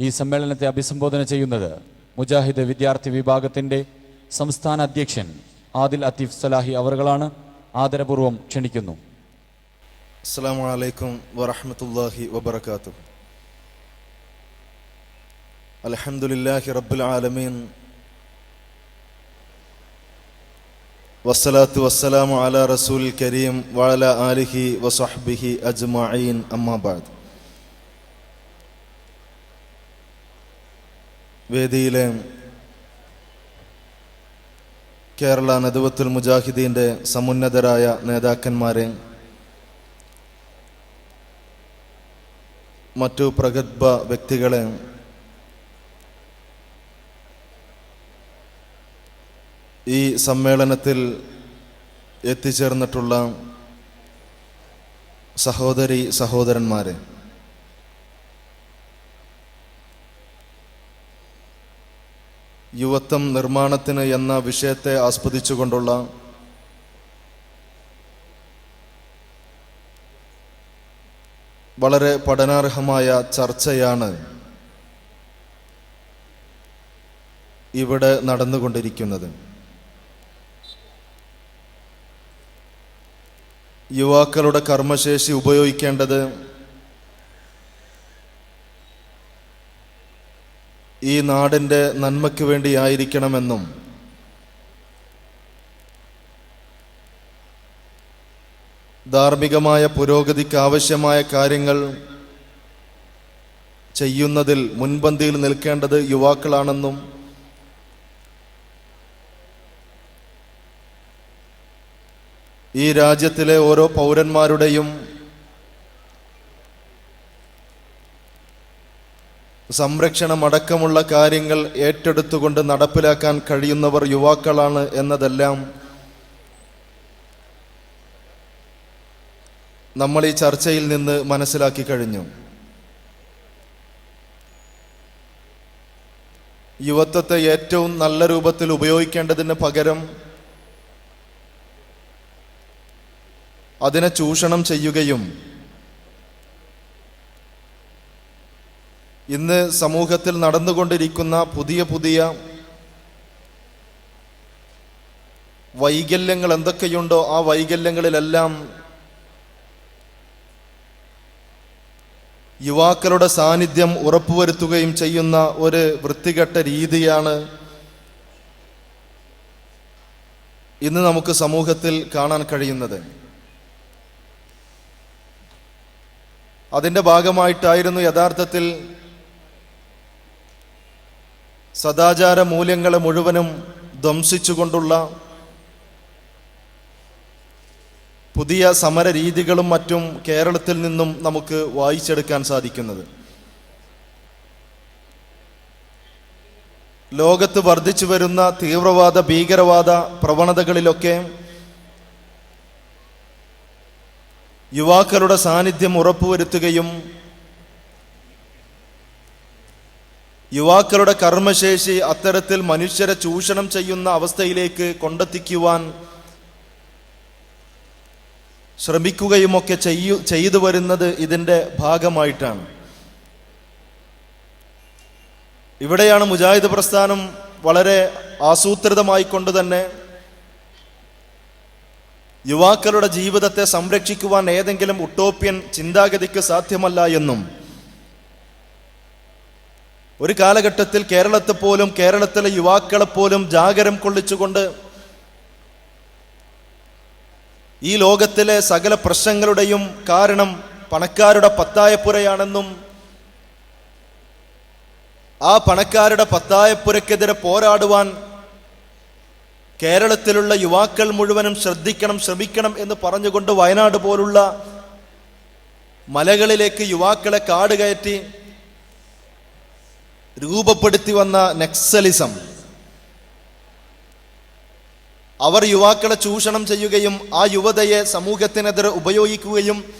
ഈ സമ്മേളനത്തെ അഭിസംബോധന ചെയ്യുന്നത് മുജാഹിദ് വിദ്യാർത്ഥി വിഭാഗത്തിന്റെ സംസ്ഥാന അധ്യക്ഷൻ ആദിൽ അത്തീഫ് സലാഹി അവറുകളാണ്. ആദരപൂർവം ക്ഷണിക്കുന്നു. അസ്സാം വലൈക്കും വറഹമത്തല്ലാഹി വബർക്കാത്തു അലഹമുല്ലാഹി റബ്ബുൽ ആലമീൻ. വസ്സലാത്തു വസ്സലാമു അല റസൂൽ കരീം വഅല ആലിഹി വസഹ്ബിഹി അജ്മഈൻ. അമ്മാബാദ് വേദിയിലെ കേരള നദുവത്തുൽ മുജാഹിദീന്റെ സമുന്നതരായ നേതാക്കന്മാരെ മറ്റു പ്രഗത്ഭ വ്യക്തികളെ ഈ സമ്മേളനത്തിൽ എത്തിച്ചേർന്നിട്ടുള്ള സഹോദരി സഹോദരന്മാരെ യുവത്വം നിർമ്മാണത്തിന് എന്ന വിഷയത്തെ ആസ്പദിച്ചുകൊണ്ടുള്ള വളരെ പഠനാർഹമായ ചർച്ചയാണ് ഇവിടെ നടന്നുകൊണ്ടിരിക്കുന്നത്. യുവാക്കളുടെ കർമ്മശേഷി ഉപയോഗിക്കേണ്ടത് ഈ നാടിന്റെ നന്മയ്ക്ക് വേണ്ടിയായിരിക്കണമെന്നും ധാർമ്മികമായ പുരോഗതിക്ക് ആവശ്യമായ കാര്യങ്ങൾ ചെയ്യുന്നതിൽ മുൻപന്തിയിൽ നിൽക്കേണ്ടത് യുവാക്കളാണെന്നും ഈ രാജ്യത്തിലെ ഓരോ പൗരന്മാരുടെയും സംരക്ഷണമടക്കമുള്ള കാര്യങ്ങൾ ഏറ്റെടുത്തുകൊണ്ട് നടപ്പിലാക്കാൻ കഴിയുന്നവർ യുവാക്കളാണ് എന്നതെല്ലാം നമ്മൾ ഈ ചർച്ചയിൽ നിന്ന് മനസ്സിലാക്കി കഴിഞ്ഞു. യുവത്വത്തെ ഏറ്റവും നല്ല രൂപത്തിൽ ഉപയോഗിക്കേണ്ടതിന് പകരം അതിനെ ചൂഷണം ചെയ്യുകയും ഇന്ന് സമൂഹത്തിൽ നടന്നുകൊണ്ടിരിക്കുന്ന പുതിയ പുതിയ വൈകല്യങ്ങൾ എന്തൊക്കെയുണ്ടോ ആ വൈകല്യങ്ങളിലെല്ലാം യുവാക്കളുടെ സാന്നിധ്യം ഉറപ്പുവരുത്തുകയും ചെയ്യുന്ന ഒരു വൃത്തികെട്ട രീതിയാണ് ഇന്ന് നമുക്ക് സമൂഹത്തിൽ കാണാൻ കഴിയുന്നത്. അതിന്റെ ഭാഗമായിട്ടായിരുന്നു യഥാർത്ഥത്തിൽ സദാചാര മൂല്യങ്ങളെ മുഴുവനും ധ്വംസിച്ചുകൊണ്ടുള്ള പുതിയ സമര രീതികളും മറ്റും കേരളത്തിൽ നിന്നും നമുക്ക് വായിച്ചെടുക്കാൻ സാധിക്കുന്നത്. ലോകത്ത് വർദ്ധിച്ചു വരുന്ന തീവ്രവാദ ഭീകരവാദ പ്രവണതകളിലൊക്കെ യുവാക്കളുടെ സാന്നിധ്യം ഉറപ്പുവരുത്തുകയും യുവാക്കളുടെ കർമ്മശേഷി അത്തരത്തിൽ മനുഷ്യരെ ചൂഷണം ചെയ്യുന്ന അവസ്ഥയിലേക്ക് കൊണ്ടെത്തിക്കുവാൻ ശ്രമിക്കുകയുമൊക്കെ ചെയ്യു ചെയ്തു വരുന്നത് ഇതിന്റെ ഭാഗമായിട്ടാണ്. ഇവിടെയാണ് മുജാഹിദ് പ്രസ്ഥാനം വളരെ ആസൂത്രിതമായി കൊണ്ട് തന്നെ യുവാക്കളുടെ ജീവിതത്തെ സംരക്ഷിക്കുവാൻ ഏതെങ്കിലും ഉട്ടോപ്യൻ ചിന്താഗതിക്ക് സാധ്യമല്ല എന്നും ഒരു കാലഘട്ടത്തിൽ കേരളത്തെ പോലും കേരളത്തിലെ യുവാക്കളെ പോലും ജാഗരം കൊള്ളിച്ചുകൊണ്ട് ഈ ലോകത്തിലെ സകല പ്രശ്നങ്ങളുടെയും കാരണം പണക്കാരുടെ പത്തായപ്പുരയാണെന്നും ആ പണക്കാരുടെ പത്തായപ്പുരക്കെതിരെ പോരാടുവാൻ കേരളത്തിലുള്ള യുവാക്കൾ മുഴുവനും ശ്രദ്ധിക്കണം ശ്രമിക്കണം എന്ന് പറഞ്ഞുകൊണ്ട് വയനാട് പോലുള്ള മലകളിലേക്ക് യുവാക്കളെ കാട് കയറ്റി രൂപപ്പെടുത്തി വന്ന നക്സലിസം. അവർ യുവാക്കളെ ചൂഷണം ചെയ്യുകയും ആ യുവതയെ സമൂഹത്തിനെതിരെ ഉപയോഗിക്കുകയും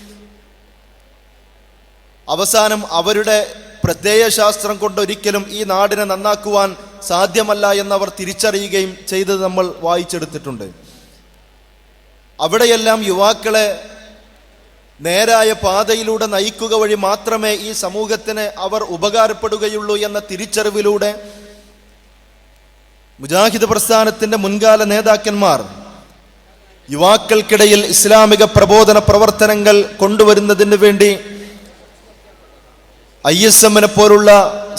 അവസാനം അവരുടെ പ്രത്യയശാസ്ത്രം കൊണ്ട് ഒരിക്കലും ഈ നാടിനെ നന്നാക്കുവാൻ സാധ്യമല്ല എന്നവർ തിരിച്ചറിയുകയും ചെയ്തത് നമ്മൾ വായിച്ചെടുത്തിട്ടുണ്ട്. അവിടെയെല്ലാം യുവാക്കളെ നേരായ പാതയിലൂടെ നയിക്കുക വഴി മാത്രമേ ഈ സമൂഹത്തിന് അവർ ഉപകാരപ്പെടുകയുള്ളൂ എന്ന തിരിച്ചറിവിലൂടെ മുജാഹിദ് പ്രസ്ഥാനത്തിന്റെ മുൻകാല നേതാക്കന്മാർ യുവാക്കൾക്കിടയിൽ ഇസ്ലാമിക പ്രബോധന പ്രവർത്തനങ്ങൾ കൊണ്ടുവരുന്നതിന് വേണ്ടി ഐ എസ് എമ്മിനെ പോലുള്ള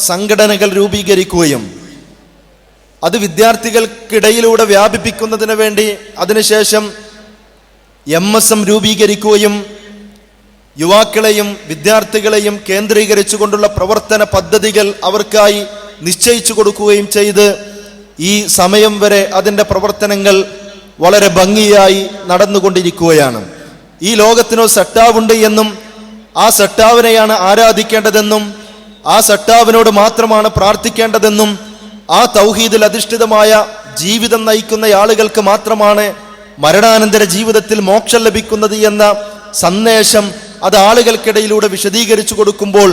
സംഘടനകൾ രൂപീകരിക്കുകയും അത് വിദ്യാർത്ഥികൾക്കിടയിലൂടെ വ്യാപിപ്പിക്കുന്നതിന് വേണ്ടി അതിനുശേഷം എം എസ് എം രൂപീകരിക്കുകയും യുവാക്കളെയും വിദ്യാർത്ഥികളെയും കേന്ദ്രീകരിച്ചുകൊണ്ടുള്ള പ്രവർത്തന പദ്ധതികൾ അവർക്കായി നിശ്ചയിച്ചു കൊടുക്കുകയും ചെയ്ത് ഈ സമയം വരെ അതിന്റെ പ്രവർത്തനങ്ങൾ വളരെ ഭംഗിയായി നടന്നുകൊണ്ടിരിക്കുകയാണ്. ഈ ലോകത്തിനോ സട്ടാവുണ്ട് എന്നും ആ സട്ടാവിനെയാണ് ആരാധിക്കേണ്ടതെന്നും ആ സട്ടാവിനോട് മാത്രമാണ് പ്രാർത്ഥിക്കേണ്ടതെന്നും ആ തൗഹീദിൽ അധിഷ്ഠിതമായ ജീവിതം നയിക്കുന്ന ആളുകൾക്ക് മാത്രമാണ് മരണാനന്തര ജീവിതത്തിൽ മോക്ഷം ലഭിക്കുന്നത് എന്ന സന്ദേശം അത് ആളുകൾക്കിടയിലൂടെ വിശദീകരിച്ചു കൊടുക്കുമ്പോൾ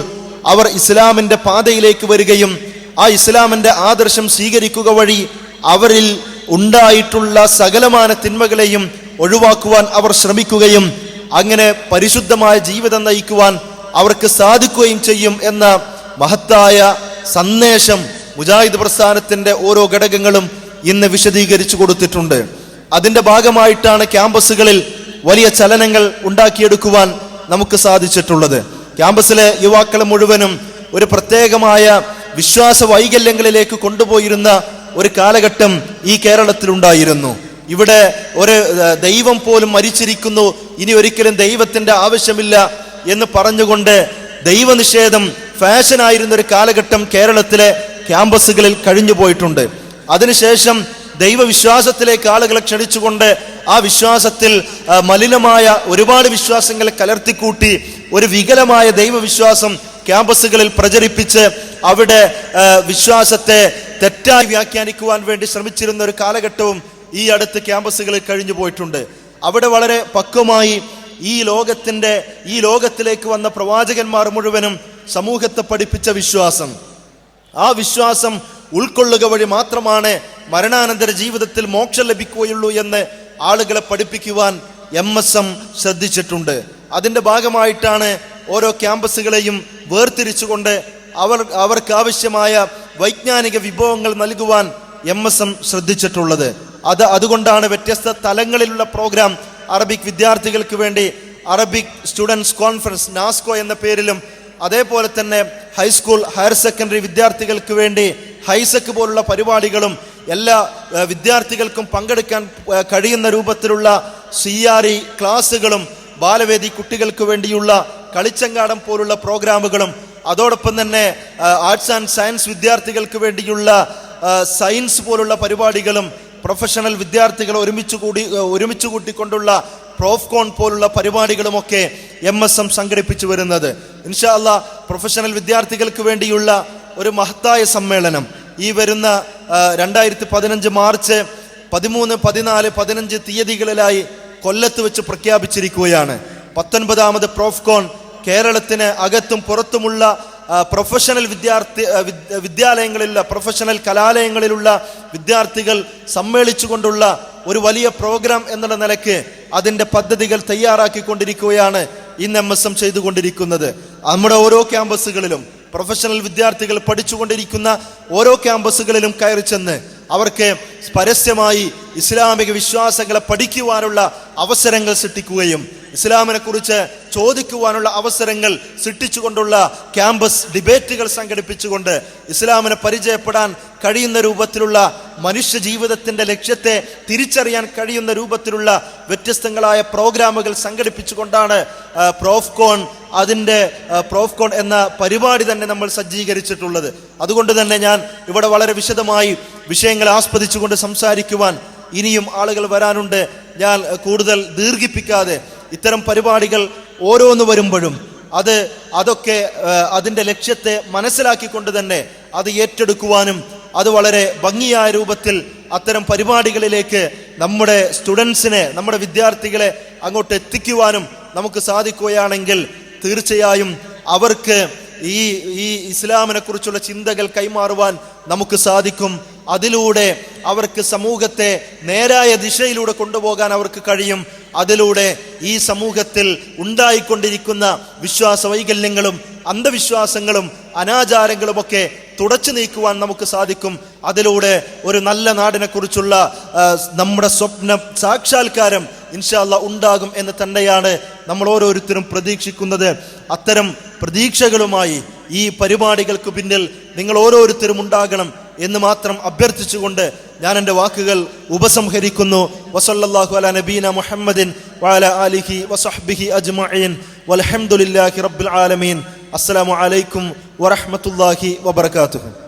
അവർ ഇസ്ലാമിന്റെ പാതയിലേക്ക് വരികയും ആ ഇസ്ലാമിന്റെ ആദർശം സ്വീകരിക്കുക വഴി അവരിൽ ഉണ്ടായിട്ടുള്ള സകലമാന തിന്മകളെയും ഒഴിവാക്കുവാൻ അവർ ശ്രമിക്കുകയും അങ്ങനെ പരിശുദ്ധമായ ജീവിതം നയിക്കുവാൻ അവർക്ക് സാധിക്കുകയും ചെയ്യും എന്ന മഹത്തായ സന്ദേശം മുജാഹിദ് പ്രസ്ഥാനത്തിന്റെ ഓരോ ഘടകങ്ങളും ഇന്ന് വിശദീകരിച്ചു കൊടുത്തിട്ടുണ്ട്. അതിന്റെ ഭാഗമായിട്ടാണ് ക്യാമ്പസുകളിൽ വലിയ ചലനങ്ങൾ ഉണ്ടാക്കിയെടുക്കുവാൻ നമുക്ക് സാധിച്ചിട്ടുള്ളത്. ക്യാമ്പസിലെ യുവാക്കൾ മുഴുവനും ഒരു പ്രത്യേകമായ വിശ്വാസ വൈകല്യങ്ങളിലേക്ക് കൊണ്ടുപോയിരുന്ന ഒരു കാലഘട്ടം ഈ കേരളത്തിലുണ്ടായിരുന്നു. ഇവിടെ ഒരു ദൈവം പോലും മരിച്ചിരിക്കുന്നു. ഇനി ഒരിക്കലും ദൈവത്തിന്റെ ആവശ്യമില്ല എന്ന് പറഞ്ഞുകൊണ്ട് ദൈവനിഷേധം ഫാഷനായിരുന്ന ഒരു കാലഘട്ടം കേരളത്തിലെ ക്യാമ്പസുകളിൽ കഴിഞ്ഞു പോയിട്ടുണ്ട് അതിനുശേഷം ദൈവവിശ്വാസത്തിലേക്ക് ആളുകളെ ക്ഷണിച്ചുകൊണ്ട് ആ വിശ്വാസത്തിൽ മലിനമായ ഒരുപാട് വിശ്വാസങ്ങളെ കലർത്തിക്കൂട്ടി ഒരു വികലമായ ദൈവവിശ്വാസം ക്യാമ്പസുകളിൽ പ്രചരിപ്പിച്ച് അവിടെ വിശ്വാസത്തെ തെറ്റായി വ്യാഖ്യാനിക്കുവാൻ വേണ്ടി ശ്രമിച്ചിരുന്ന ഒരു കാലഘട്ടവും ഈ അടുത്ത് ക്യാമ്പസുകളിൽ കഴിഞ്ഞു പോയിട്ടുണ്ട്. അവിടെ വളരെ പക്വമായി ഈ ലോകത്തിന്റെ ഈ ലോകത്തിലേക്ക് വന്ന പ്രവാചകന്മാർ മുഴുവനും സമൂഹത്തെ പഠിപ്പിച്ച വിശ്വാസം. ആ വിശ്വാസം ഉൾക്കൊള്ളുക വഴി മാത്രമാണ് മരണാനന്തര ജീവിതത്തിൽ മോക്ഷം ലഭിക്കുകയുള്ളൂ എന്ന് ആളുകളെ പഠിപ്പിക്കുവാൻ എം എസ് എം ശ്രദ്ധിച്ചിട്ടുണ്ട്. അതിന്റെ ഭാഗമായിട്ടാണ് ഓരോ ക്യാമ്പസുകളെയും വേർതിരിച്ചുകൊണ്ട് അവർ അവർക്ക് ആവശ്യമായ വൈജ്ഞാനിക വിഭവങ്ങൾ നൽകുവാൻ എം എസ് എം ശ്രദ്ധിച്ചിട്ടുള്ളത്. അത് അതുകൊണ്ടാണ് വ്യത്യസ്ത തലങ്ങളിലുള്ള പ്രോഗ്രാം അറബിക് വിദ്യാർത്ഥികൾക്ക് വേണ്ടി അറബിക് സ്റ്റുഡൻസ് കോൺഫറൻസ് നാസ്കോ എന്ന പേരിലും അതേപോലെ തന്നെ ഹൈസ്കൂൾ ഹയർ സെക്കൻഡറി വിദ്യാർത്ഥികൾക്ക് വേണ്ടി ഹൈസെക് പോലുള്ള പരിപാടികളും എല്ലാ വിദ്യാർത്ഥികൾക്കും പങ്കെടുക്കാൻ കഴിയുന്ന രൂപത്തിലുള്ള സി ആർ ഇ ക്ലാസ്സുകളും ബാലവേദി കുട്ടികൾക്ക് വേണ്ടിയുള്ള കളിച്ചങ്കാടം പോലുള്ള പ്രോഗ്രാമുകളും അതോടൊപ്പം തന്നെ ആർട്സ് ആൻഡ് സയൻസ് വിദ്യാർത്ഥികൾക്ക് വേണ്ടിയുള്ള സയൻസ് പോലുള്ള പരിപാടികളും പ്രൊഫഷണൽ വിദ്യാർത്ഥികൾ ഒരുമിച്ച് കൂടി ഒരുമിച്ച് കൂട്ടിക്കൊണ്ടുള്ള പ്രോഫ്കോൺ പോലുള്ള പരിപാടികളുമൊക്കെ എം എസ് എം സംഘടിപ്പിച്ചു വരുന്നത്. ഇൻഷാല്ല പ്രൊഫഷണൽ വിദ്യാർത്ഥികൾക്ക് വേണ്ടിയുള്ള ഒരു മഹത്തായ സമ്മേളനം. ഈ വരുന്ന രണ്ടായിരത്തി പതിനഞ്ച് മാർച്ച് പതിമൂന്ന് പതിനാല് പതിനഞ്ച് തീയതികളിലായി കൊല്ലത്ത് വെച്ച് പ്രഖ്യാപിച്ചിരിക്കുകയാണ്. പത്തൊൻപതാമത് പ്രോഫ്കോൺ കേരളത്തിന് അകത്തും പുറത്തുമുള്ള പ്രൊഫഷണൽ വിദ്യാർത്ഥി വിദ്യാലയങ്ങളിലുള്ള പ്രൊഫഷണൽ കലാലയങ്ങളിലുള്ള വിദ്യാർത്ഥികൾ സമ്മേളിച്ചുകൊണ്ടുള്ള ഒരു വലിയ പ്രോഗ്രാം എന്നുള്ള നിലയ്ക്ക് അതിന്റെ പദ്ധതികൾ തയ്യാറാക്കിക്കൊണ്ടിരിക്കുകയാണ് ഇന്ന് എം എസ് എം ചെയ്തുകൊണ്ടിരിക്കുന്നത്. നമ്മുടെ ഓരോ ക്യാമ്പസുകളിലും പ്രൊഫഷണൽ വിദ്യാർത്ഥികൾ പഠിച്ചുകൊണ്ടിരിക്കുന്ന ഓരോ ക്യാമ്പസുകളിലും കയറി ചെന്ന് അവർക്ക് പരസ്യമായി ഇസ്ലാമിക വിശ്വാസങ്ങളെ പഠിക്കുവാനുള്ള അവസരങ്ങൾ സൃഷ്ടിക്കുകയും ഇസ്ലാമിനെ കുറിച്ച് ചോദിക്കുവാനുള്ള അവസരങ്ങൾ സൃഷ്ടിച്ചുകൊണ്ടുള്ള ക്യാമ്പസ് ഡിബേറ്റുകൾ സംഘടിപ്പിച്ചുകൊണ്ട് ഇസ്ലാമിനെ പരിചയപ്പെടാൻ കഴിയുന്ന രൂപത്തിലുള്ള മനുഷ്യ ജീവിതത്തിന്റെ ലക്ഷ്യത്തെ തിരിച്ചറിയാൻ കഴിയുന്ന രൂപത്തിലുള്ള വ്യത്യസ്തങ്ങളായ പ്രോഗ്രാമുകൾ സംഘടിപ്പിച്ചുകൊണ്ടാണ് പ്രോഫ്കോൺ അതിന്റെ പ്രോഫ്കോൺ എന്ന പരിപാടി തന്നെ നമ്മൾ സജ്ജീകരിച്ചിട്ടുള്ളത്. അതുകൊണ്ട് തന്നെ ഞാൻ ഇവിടെ വളരെ വിശദമായി വിഷയങ്ങൾ ആസ്പദിച്ചുകൊണ്ട് സംസാരിക്കുവാൻ ഇനിയും ആളുകൾ വരാനുണ്ട്. ഞാൻ കൂടുതൽ ദീർഘിപ്പിക്കാതെ ഇത്തരം പരിപാടികൾ ഓരോന്ന് വരുമ്പോഴും അത് അതൊക്കെ അതിന്റെ ലക്ഷ്യത്തെ മനസ്സിലാക്കിക്കൊണ്ട് തന്നെ അത് ഏറ്റെടുക്കുവാനും അത് വളരെ ഭംഗിയായ രൂപത്തിൽ അത്തരം പരിപാടികളിലേക്ക് നമ്മുടെ സ്റ്റുഡൻസിനെ നമ്മുടെ വിദ്യാർത്ഥികളെ അങ്ങോട്ട് എത്തിക്കുവാനും നമുക്ക് സാധിക്കുകയാണെങ്കിൽ തീർച്ചയായും അവർക്ക് ഈ ഈ ഇസ്ലാമിനെക്കുറിച്ചുള്ള ചിന്തകൾ കൈമാറുവാൻ നമുക്ക് സാധിക്കും. അതിലൂടെ അവർക്ക് സമൂഹത്തെ നേരായ ദിശയിലൂടെ കൊണ്ടുപോകാൻ അവർക്ക് കഴിയും. അതിലൂടെ ഈ സമൂഹത്തിൽ ഉണ്ടായിക്കൊണ്ടിരിക്കുന്ന വിശ്വാസ വൈകല്യങ്ങളും അന്ധവിശ്വാസങ്ങളും അനാചാരങ്ങളുമൊക്കെ തുടച്ചു നീക്കുവാൻ നമുക്ക് സാധിക്കും. അതിലൂടെ ഒരു നല്ല നാടിനെ കുറിച്ചുള്ള നമ്മുടെ സ്വപ്നം സാക്ഷാത്കാരം ഇൻഷാല്ല ഉണ്ടാകും എന്ന് തന്നെയാണ് നമ്മൾ ഓരോരുത്തരും പ്രതീക്ഷിക്കുന്നത്. അത്തരം പ്രതീക്ഷകളുമായി ഈ പരിപാടികൾക്ക് പിന്നിൽ നിങ്ങൾ ഓരോരുത്തരും ഉണ്ടാകണം. എന്ന് മാത്രം അഭ്യർത്ഥിച്ചുകൊണ്ട് ഞാൻ എന്റെ വാക്കുകൾ ഉപസംഹരിക്കുന്നു. വസല്ലാഹു അല നബീന മുഹമ്മദിൻ വാല ആലിഹി വസഹ്ബിഹി അജ്മഈൻ. വലഹമുല്ലാഹി റബ്ബുൽ ആലമീൻ. അസ്സാം വലൈക്കും വറഹ്മത്തുള്ളാഹി വബറകാതുഹു.